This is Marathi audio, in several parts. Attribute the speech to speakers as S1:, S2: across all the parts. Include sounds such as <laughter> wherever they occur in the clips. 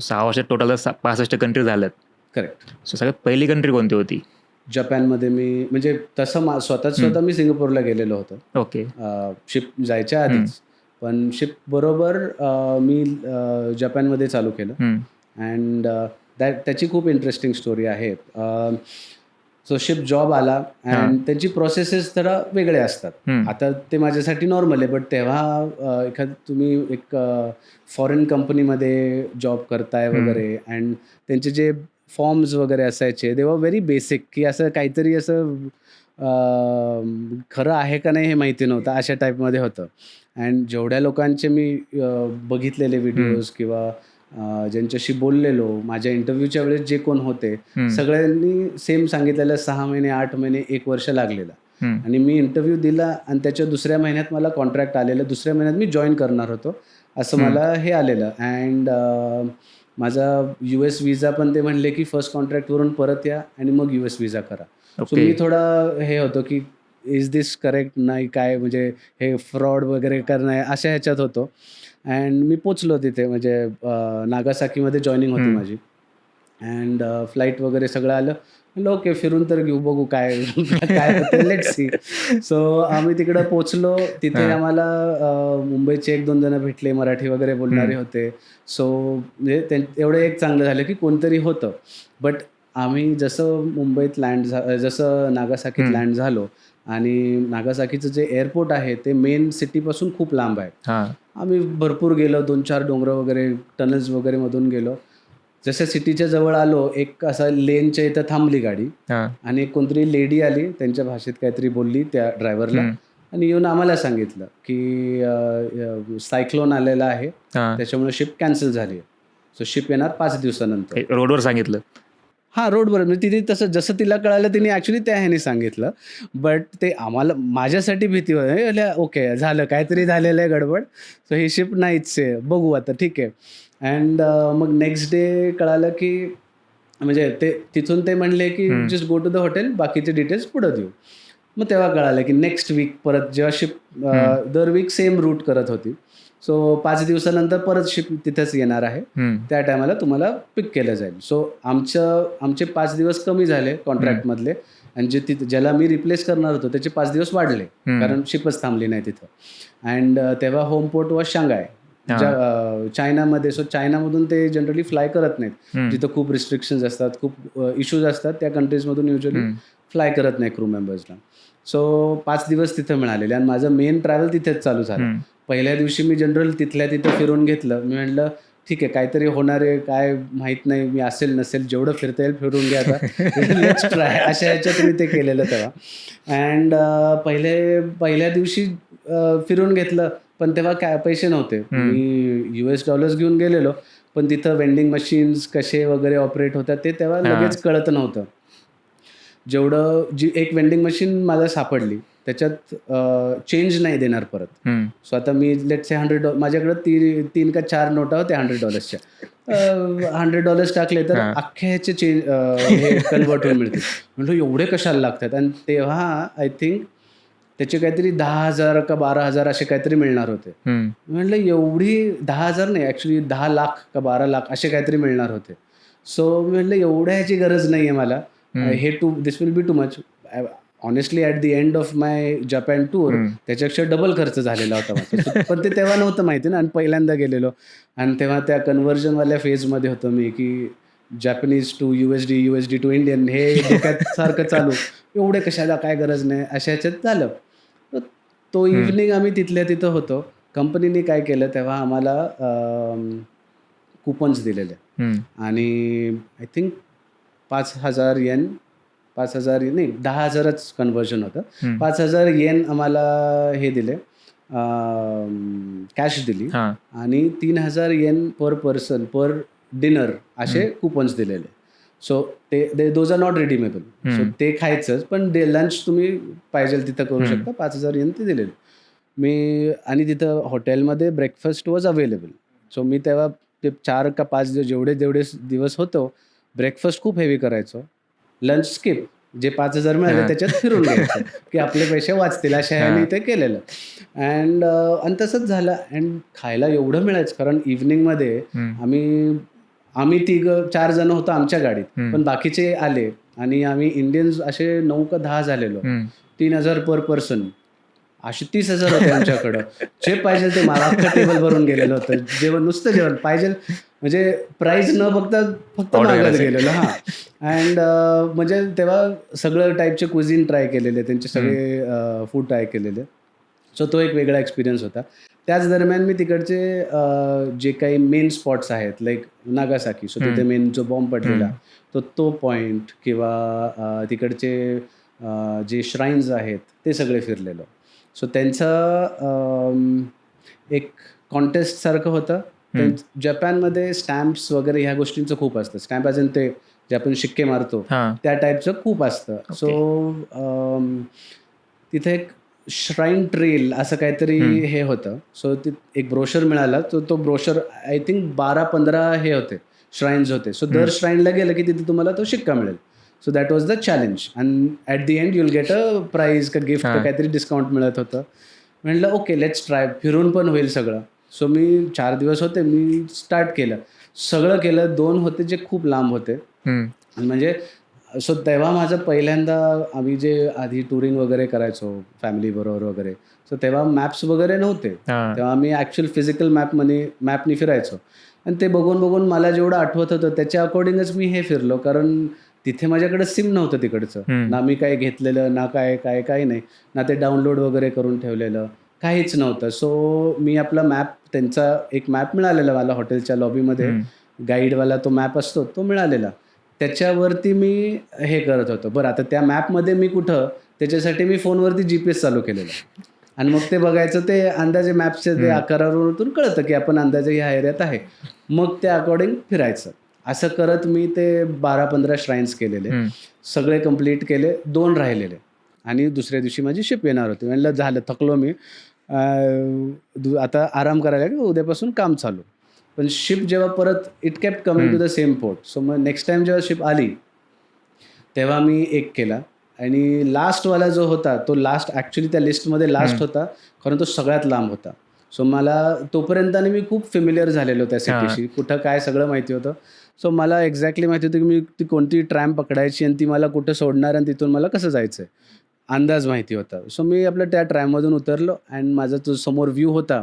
S1: सहा वर्षात टोटल पासष्ट कंट्री झाल्यात.
S2: करेक्ट
S1: सो सगळ्यात पहिली कंट्री कोणती होती?
S2: जपानमध्ये मी म्हणजे तसं मा स्वतःच स्वतः मी सिंगापूरला गेलेलो होतो.
S1: ओके
S2: शिप जायच्या आधीच. पण शिप बरोबर मी जपानमध्ये चालू केलं. अँड दॅट त्याची खूप इंटरेस्टिंग स्टोरी आहे. सो शिप जॉब आला अँड त्याची प्रोसेसेस जरा वेगळे असतात. आता ते माझ्यासाठी नॉर्मल आहे बट तेव्हा एखाद तुम्ही एक फॉरेन कंपनीमध्ये जॉब करताय वगैरे अँड त्यांचे जे फॉर्म्स वगैरे असायचे तेव्हा व्हेरी बेसिक की असं काहीतरी असं खरं आहे का नाही हे माहिती नव्हतं अशा टाईपमध्ये होतं. अँड जेवढ्या लोकांचे मी बघितलेले व्हिडिओज किंवा ज्यांच्याशी बोललेलो माझ्या इंटरव्ह्यूच्या वेळेस जे कोण होते सगळ्यांनी सेम सांगितलेलं सहा महिने आठ महिने एक वर्ष लागलेलं. आणि मी इंटरव्ह्यू दिला आणि त्याच्या दुसऱ्या महिन्यात मला कॉन्ट्रॅक्ट आलेलं. दुसऱ्या महिन्यात मी जॉईन करणार होतो. असं मला हे आलेलं. अँड माझा यू एस विजा पण ते म्हणले की फर्स्ट कॉन्ट्रॅक्टवरून परत या आणि मग यू एस विजा करा. सो मी
S1: थोडा
S2: हे होतो की इज दिस करेक्ट नाही काय? म्हणजे हे फ्रॉड वगैरे करणं अशा ह्याच्यात होतो. अँड मी पोचलो तिथे म्हणजे नागासाकीमध्ये जॉईनिंग होती. माझी. अँड फ्लाईट वगैरे सगळं आलं. म्हणलं ओके फिरून तर घेऊ बघू काय काय होतं लेट सी सो आम्ही तिकडं पोचलो. तिथे. आम्हाला मुंबईचे एक दोन जण भेटले मराठी वगैरे बोलणारे. होते. सो म्हणजे एवढं एक चांगलं झालं की कोणतरी होतं. बट आम्ही जसं मुंबईत लँड झा जसं नागासाकीत. लँड झालो आणि नागासाकीचं जे एअरपोर्ट आहे ते मेन सिटीपासून खूप लांब आहे. आम्ही भरपूर गेलो दोन चार डोंगर वगैरे टनल्स वगैरे मधून गेलो. जसं सिटीच्या जवळ आलो एक असा लेनच्या इथं थांबली गाडी.
S1: हा.
S2: आणि एक कोणतरी लेडी आली त्यांच्या भाषेत काहीतरी बोलली त्या ड्रायव्हरला. आणि येऊन आम्हाला सांगितलं की सायक्लोन आलेला आहे. त्याच्यामुळे शिप कॅन्सल झाली आहे. सो शिप येणार पाच दिवसानंतर.
S1: रोडवर सांगितलं.
S2: हां रोडवर म्हणजे तिने तसं जसं तिला कळालं तिने ॲक्च्युली त्या ह्याने सांगितलं. बट ते आम्हाला माझ्यासाठी भीती होती. ओके झालं. काहीतरी झालेलं आहे गडबड. सो ही शिप नाहीच आहे. बघू आता. ठीक आहे. अँड मग नेक्स्ट डे कळालं की म्हणजे ते तिथून ते म्हणले की. Just go to the hotel बाकीचे डिटेल्स पुढं देऊ. मग तेव्हा कळालं की नेक्स्ट वीक परत जेव्हा शिप. दर वीक सेम रूट करत होती. सो पाच दिवसानंतर परत शिप तिथेच येणार आहे. त्या टायमाला तुम्हाला पिक केलं जाईल सो आमचं आमचे पाच दिवस कमी झाले कॉन्ट्रॅक्टमधले आणि जे तिथे ज्याला मी रिप्लेस करणार होतो त्याचे पाच दिवस वाढले. कारण शिपच थांबली नाही तिथं अँड तेव्हा होम पोर्ट व शांघाय. ज्या अं, चायनामध्ये सो चायनामधून ते जनरली फ्लाय करत नाहीत. जिथं खूप रिस्ट्रिक्शन्स असतात खूप इश्यूज असतात त्या कंट्रीजमधून युजली. फ्लाय करत नाही क्रू मेंबर्सला सो पाच दिवस तिथं मिळालेले आणि माझं मेन ट्रॅव्हल तिथेच चालू झालं. पहिल्या दिवशी मी जनरल तिथल्या तिथं फिरून घेतलं. मी म्हटलं ठीक आहे काहीतरी होणार आहे काय माहीत नाही मी असेल नसेल जेवढं फिरता येईल फिरून घ्या आता. <laughs> ट्राय अशा ह्याच्यात मी ते केलेलं तेव्हा. अँड पहिले पहिल्या दिवशी फिरून घेतलं पण तेव्हा काय पैसे नव्हते. मी यू एस डॉलर्स घेऊन गेलेलो पण तिथं वेंडिंग मशीन्स कसे वगैरे ऑपरेट होतात ते तेव्हा. लगेच कळत नव्हतं. जेवढं जी एक वेंडिंग मशीन मला सापडली त्याच्यात चेंज नाही देणार परत. सो आता मी लेट से हंड्रेड डॉ माझ्याकडे तीन तीन का चार नोटा होत्या हंड्रेड डॉलर्सच्या हंड्रेड डॉलर्स टाकले तर. अख्ख्या ह्याचे चेंज हे कन्वर्ट होऊन मिळते म्हणलं एवढे कशाला लागतात? आणि तेव्हा आय थिंक त्याचे काहीतरी दहा हजार का बारा हजार असे काहीतरी मिळणार होते. म्हटलं एवढी दहा हजार नाही ॲक्च्युली दहा लाख का बारा लाख असे काहीतरी मिळणार होते. सो मी म्हटलं एवढ्या ह्याची गरज नाही आहे मला. हे to this will be too much honestly at the end of my Japan tour. त्याच्यापेक्षा डबल खर्च झालेला होता <laughs> पण ते तेव्हा नव्हतं माहिती ना आणि पहिल्यांदा गेलेलो आणि तेव्हा त्या कन्व्हर्जनवाल्या फेजमध्ये होतो मी की Japanese to U S D U S D to Indian हे <laughs> सारखं चालू एवढे कशाला काय गरज नाही अशा ह्याच्यात झालं तो. इव्हनिंग आम्ही तिथल्या तिथं होतो कंपनीने काय केलं तेव्हा आम्हाला कुपन्स दिलेले. आणि आय थिंक पाच हजार येन पाच हजार नाही दहा हजारच कन्व्हर्जन होतं. पाच हजार येन आम्हाला हे दिले. कॅश दिली. आणि तीन हजार yen per person per dinner असे. कुपन्स दिलेले. सो ते those are not redeemable so. ते खायचंच पण डे लंच तुम्ही पाहिजे तिथं करू. शकता. पाच हजार येन ते दिलेले. मी आणि तिथं हॉटेलमध्ये ब्रेकफास्ट वॉज अवेलेबल सो मी तेव्हा ते चार का पाच दिवस जेवढे जेवढे दिवस होतो ब्रेकफास्ट खूप हेवी करायचो. लंच स्किप जे पाच हजार मिळाले. त्याच्यात फिरून घ्यायचं की आपले पैसे वाचतील अशा ह्याने. ते केलेलं अँड आणि तसंच झालं अँड खायला एवढं मिळायचं कारण इव्हनिंगमध्ये. आम्ही आम्ही तिघ चार जण होतो आमच्या गाडीत. पण बाकीचे आले आणि आम्ही इंडियन्स असे नऊ का दहा झालेलो. तीन हजार पर पर्सन असे तीस हजार होते आमच्याकडं. जे पाहिजे ते मला टेबल भरून गेलेलं होतं. जेवण नुसतं जेवण पाहिजे. म्हणजे प्राईज न बघता फक्त मागत. गेलेलं हा. अँड म्हणजे तेव्हा सगळं टाईपचे कुझिन ट्राय केलेले त्यांचे सगळे फूड ट्राय केलेले. सो तो एक वेगळा एक्सपिरियन्स होता. त्याच दरम्यान मी तिकडचे अं, जे काही मेन स्पॉट्स आहेत लाईक नागासाकी सो तिथे मेन जो बॉम्ब पडलेला तो तो पॉईंट किंवा तिकडचे जे श्राईन्स आहेत ते सगळे फिरलेलो. सो त्यांचं एक कॉन्टेस्ट सारखं होतं. जपानमध्ये स्टॅम्प्स वगैरे ह्या गोष्टींचं खूप असतं. स्टॅम्प ॲज ते जे आपण शिक्के मारतो त्या टाईपचं खूप असतं. सो तिथे एक श्राईन ट्रेल असं काहीतरी हे होतं. सो ती एक ब्रोशर मिळाला. तो तो ब्रोशर आय थिंक बारा पंधरा हे होते. श्राईन्स होते. सो दर श्राईनला गेलं की तिथे तुम्हाला तो शिक्का मिळेल. So that was the challenge and at the end you'll get a prize का गिफ्ट. काहीतरी डिस्काउंट मिळत होतं. म्हटलं ओके लेट्स ट्राय फिरून पण होईल सगळं. सो मी चार दिवस होते मी स्टार्ट केलं. सगळं केलं दोन होते जे खूप लांब होते. म्हणजे सो तेव्हा माझं पहिल्यांदा आम्ही जे आधी टुरिंग वगैरे करायचो फॅमिली बरोबर वगैरे सो तेव्हा मॅप्स वगैरे नव्हते. तेव्हा आम्ही ॲक्च्युअल फिजिकल मॅपमध्ये मॅपनी फिरायचो. आणि ते बघून बघून मला जेवढं आठवत होतं त्याच्या अकॉर्डिंगच मी हे फिरलो. कारण तिथे माझ्याकडे सिम नव्हतं तिकडचं. ना मी काय घेतलेलं ना काय काय काय नाही. ना ते डाउनलोड वगैरे करून ठेवलेलं. काहीच नव्हतं. सो मी आपला मॅप त्यांचा एक मॅप मिळालेला मला हॉटेलच्या लॉबीमध्ये. गाईडवाला तो मॅप असतो तो मिळालेला. त्याच्यावरती मी हे करत होतो. बरं आता त्या मॅपमध्ये मी कुठं त्याच्यासाठी मी फोनवरती जी पी एस चालू केलेलं. आणि मग ते बघायचं ते अंदाजे मॅपचे ते आकारावरून कळतं की आपण अंदाजे ह्या एरियात आहे. मग त्या अकॉर्डिंग फिरायचं. असं करत मी ते बारा पंधरा श्राईन्स केलेले. सगळे कंप्लीट केले दोन राहिलेले. आणि दुसऱ्या दिवशी माझी शिप येणार होती. म्हणलं झालं थकलो मी. आता आराम करायला की उद्यापासून काम चालू. पण शिप जेव्हा परत it kept coming to the same port so मग नेक्स्ट टाइम जेव्हा शिप आली तेव्हा मी एक केला. आणि लास्टवाला जो होता तो लास्ट ॲक्च्युली त्या लिस्टमध्ये लास्ट होता. कारण तो सगळ्यात लांब होता. सो मला तोपर्यंत आणि मी खूप फेमिलियर झालेलो त्या सिटीशी कुठं काय सगळं माहिती होतं. सो मला एक्झॅक्टली माहिती होतं की मी ती कोणती ट्रॅम पकडायची आणि ती मला कुठं सोडणार आणि तिथून मला कसं जायचं आहे अंदाज माहिती होता. सो मी आपलं त्या ट्रॅममधून उतरलो अँड माझा जो समोर व्ह्यू होता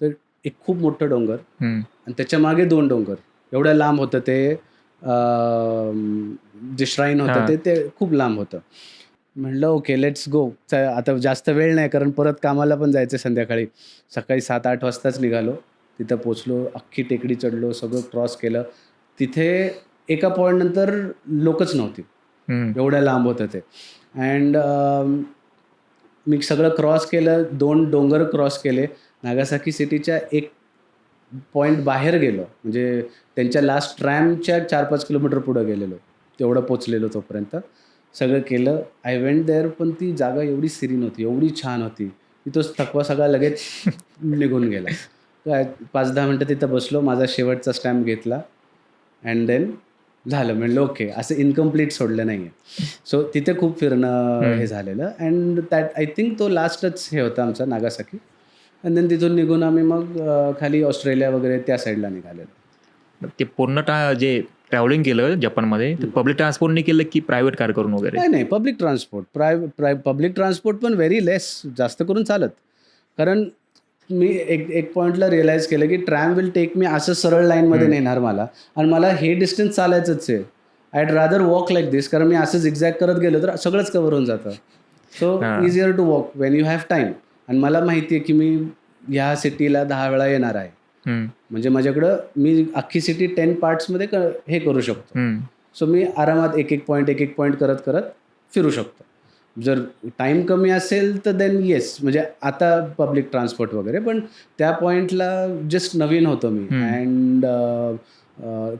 S2: तर एक खूप मोठं डोंगर. आणि त्याच्यामागे दोन डोंगर. एवढं लांब होतं ते जे श्राईन. होतं ते खूप लांब होतं. म्हणलं ओके लेट्स गो आता जास्त वेळ नाही कारण परत कामाला पण जायचं संध्याकाळी. सकाळी सात आठ वाजताच निघालो. तिथं पोचलो अख्खी टेकडी चढलो सगळं क्रॉस केलं. तिथे एका पॉईंट नंतर लोकच नव्हती. एवढ्या लांब होतं ते. अँड मी सगळं क्रॉस केलं दोन डोंगर क्रॉस केले. नागासाकी सिटीच्या एक पॉईंट बाहेर गेलो. म्हणजे त्यांच्या लास्ट ट्रॅमच्या चार पाच किलोमीटर पुढं गेलेलो. तेवढं पोचलेलो तोपर्यंत. सगळं केलं. आय वेंट देअर पण ती जागा एवढी सिरीन होती एवढी छान होती. की तो थकवा सगळा लगेच <laughs> निघून गेला. काय पाच दहा मिनटं तिथं बसलो माझा शेवटचा स्टॅम्प घेतला. अँड देन झालं. म्हणलं ओके असं इनकम्प्लीट सोडलं नाही आहे सो तिथे खूप फिरणं हे झालेलं. अँड दॅट आय थिंक तो लास्टच हे होता आमचा नागासाकी. अँड देन तिथून निघून आम्ही मग खाली ऑस्ट्रेलिया वगैरे त्या साईडला निघालेलो.
S1: ते पूर्ण टा जे ट्रॅव्हलिंग केलं जपानमध्ये ते पब्लिक ट्रान्सपोर्टने केलं की प्रायव्हेट कार करून वगैरे?
S2: नाही नाही पब्लिक ट्रान्सपोर्ट प्राय प्राय पब्लिक ट्रान्सपोर्ट पण व्हेरी लेस जास्त करून चालत. कारण मी एक एक पॉईंटला रिअलाईज केलं की ट्रॅम विल टेक मी असं सरळ लाईनमध्ये नेणार मला. आणि मला हे डिस्टन्स चालायचंच आहे. I'd rather walk like this कारण मी असंच एक्झॅक्ट करत गेलो तर सगळंच कव्हर होऊन जातं. So. Easier to walk when you have time आणि मला माहिती आहे की मी ह्या सिटीला दहा वेळा येणार आहे. म्हणजे माझ्याकडं मी अख्खी सिटी टेन पार्ट्समध्ये हे करू शकतो. सो मी आरामात एक एक पॉईंट एक एक पॉईंट करत करत फिरू शकतो. जर टाईम कमी असेल तर देन येस म्हणजे आता पब्लिक ट्रान्सपोर्ट वगैरे पण त्या पॉईंटला जस्ट नवीन होतो मी. अँड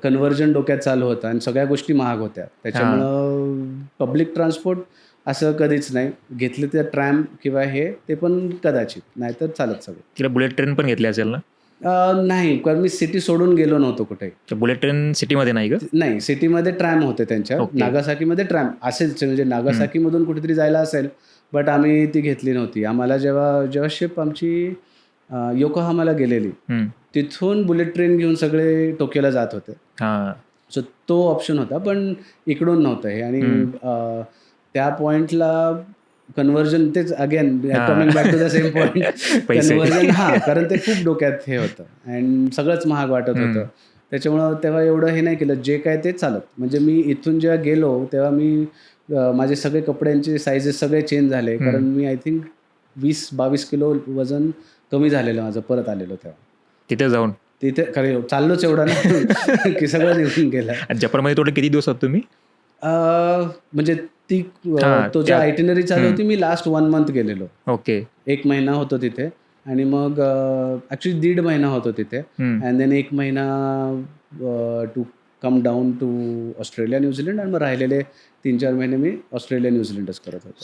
S2: कन्व्हर्जन डोक्यात चालू होतं आणि सगळ्या गोष्टी महाग होत्या. त्याच्यामुळं पब्लिक ट्रान्सपोर्ट असं कधीच नाही. घेतले ते ट्रॅम किंवा हे ते पण कदाचित. नाहीतर चालत सगळं.
S1: तिकडे बुलेट ट्रेन पण घेतली असेल ना?
S2: नाही कारण मी सिटी सोडून गेलो नव्हतो कुठे.
S1: बुलेट ट्रेन सिटीमध्ये नाही का?
S2: नाही सिटीमध्ये ट्रॅम होते त्यांच्या.
S1: Okay.
S2: नागासाकीमध्ये ट्रॅम असेल म्हणजे नागासाकीमधून कुठेतरी जायला असेल बट आम्ही ती घेतली नव्हती. आम्हाला जेव्हा जेव्हा शिप आमची योकोहामाला गेलेली. तिथून बुलेट ट्रेन घेऊन सगळे टोकियोला जात होते.
S1: हा.
S2: सो तो ऑप्शन होता पण इकडून नव्हतं हे. आणि त्या पॉइंटला कन्व्हर्जन तेच again. Coming back to the same point
S1: पैसे.
S2: कन्व्हर्जन हा कारण ते खूप डोक्यात हे होतं. अँड सगळंच महाग वाटत होतं. त्याच्यामुळं तेव्हा एवढं हे नाही केलं. जे काय ते चालत. म्हणजे मी इथून जेव्हा गेलो तेव्हा मी माझे सगळे कपड्यांचे साईजेस सगळे चेंज झाले. कारण मी आय थिंक वीस बावीस किलो वजन कमी झालेलं माझं. परत आलेलो तेव्हा.
S1: तिथे जाऊन?
S2: तिथे खरे चाललोच एवढा ना. <laughs> <laughs> की सगळं निघून गेलं.
S1: जपानमध्ये टोटल किती दिवस आहात तुम्ही
S2: म्हणजे ती तो जे आयटिनरी चालू होती मी लास्ट वन मंथ गेलेलो.
S1: ओके.
S2: एक महिना होतो तिथे. आणि मग ॲक्च्युली दीड महिना होतो तिथे. अँड देन एक महिना to come down to Australia New Zealand आणि मग राहिलेले तीन चार महिने मी ऑस्ट्रेलिया न्यूझीलंडच करत होतो.